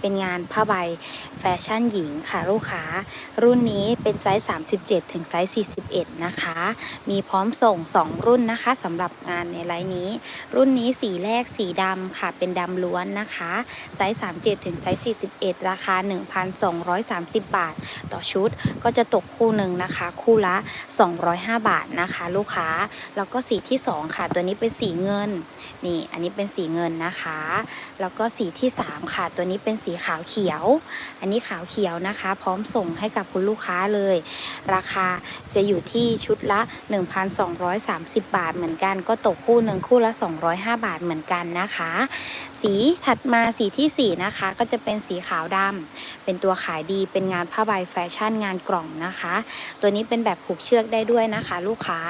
เป็นงานผ้าใบแฟชั่นหญิงค่ะลูกค้า รุ่นนี้เป็นไซส์ 37 ถึงไซส์ 41 นะคะ มีพร้อมส่ง 2 รุ่นนะคะสำหรับงานในไลน์นี้ รุ่นนี้สีแรกสีดำค่ะ เป็นดำล้วนนะคะ ไซส์ 37 ถึงไซส์ 41 ราคา 1,230 บาท ต่อชุดก็จะตกคู่หนึ่งนะคะ คู่ละ 205 บาทนะคะ ลูกค้า แล้วก็สีที่ 2 ค่ะ ตัวนี้เป็นสีเงิน นี่ อันนี้เป็นสีเงินนะคะ แล้วก็สีที่ 3 ค่ะ ตัวนี้เป็นสีขาวเขียว อันนี้ขาวเขียวนะคะ พร้อมส่งให้กับคุณลูกค้าเลย ราคาจะอยู่ที่ชุดละ 1,230 บาทเหมือนกัน ก็ตกคู่หนึ่งคู่ละ 205 บาทเหมือนกันนะคะ สีถัดมาสีทีสี่ 4 นะคะ ก็จะเป็นสีขาวดำเป็นตัวขายดีเป็นงานผ้าใบแฟชั่นงานกล่องนะคะ ตัวนี้เป็นแบบผูกเชือกได้ด้วยนะคะ ลูกค้า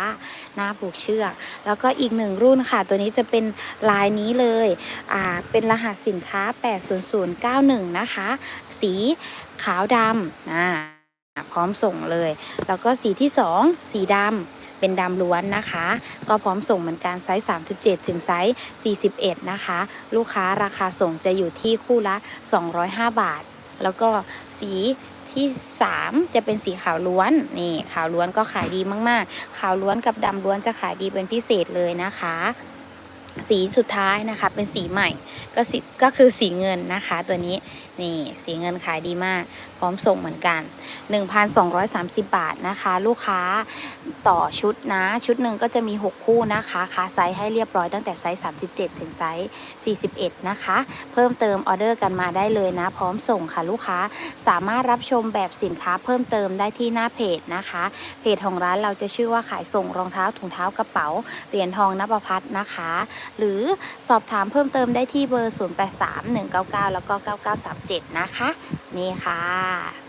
หน้าผูกเชือก แล้วก็อีกหนึ่งรุ่นค่ะ ตัวนี้จะเป็นลายนี้เลยอ่าเป็นรหัสสินค้า91 นะคะ สีขาวดำอ่าพร้อมส่งเลย แล้วก็สีที่ 2 สีดำเป็นดำล้วนนะคะ ก็พร้อมส่งเหมือนกันไซส์ 37 ถึงไซส์ 41 นะคะ ลูกค้าราคาส่งจะอยู่ที่คู่ละ 205 บาท แล้วก็สีที่ 3 จะเป็นสีขาวล้วนนี่ขาวล้วนก็ขายดีมากๆ ขาวล้วนกับดำล้วนจะขายดีเป็นพิเศษเลยนะคะ สีสุดท้ายนะคะเป็นสีใหม่ก็สีก็คือสีเงินนะคะตัวนี้นี่สีเงินขายดีมาก พร้อมส่งเหมือนกัน 1,230 บาทนะคะ ลูกค้าต่อชุดนะ ชุดหนึ่งก็จะมี 6 คู่นะคะคาไซส์ให้เรียบร้อยตั้งแต่ไซส์ 37 ถึงไซส์ 41 นะคะ เพิ่มเติมออเดอร์กันมาได้เลยนะ พร้อมส่งค่ะลูกค้าสามารถรับชมแบบสินค้าเพิ่มเติมได้ที่หน้าเพจนะคะ เพจของร้านเราจะชื่อว่าขายส่งรองเท้าถุงเท้ากระเป๋าเหรียญทองนภพัฒนะคะหรือสอบถามเพิ่มเติมได้ที่เบอร์ 083199 แล้วก็ 9937 นะคะ นี่ค่ะ